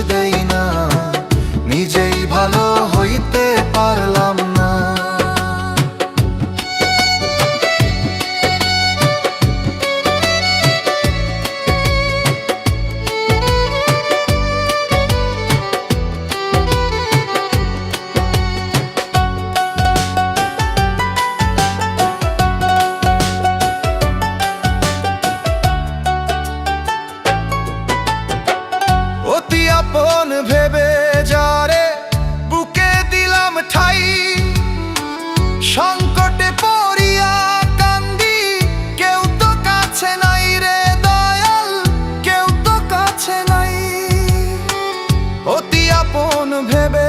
karşıdayım আপন ভেবে যারে বুকে দিলাম ঠাই। সংকটে পড়িয়া কান্দি, কেউ তো কাছে নাই রে দয়াল, কেউ তো কাছে নাই। অতি আপন ভেবে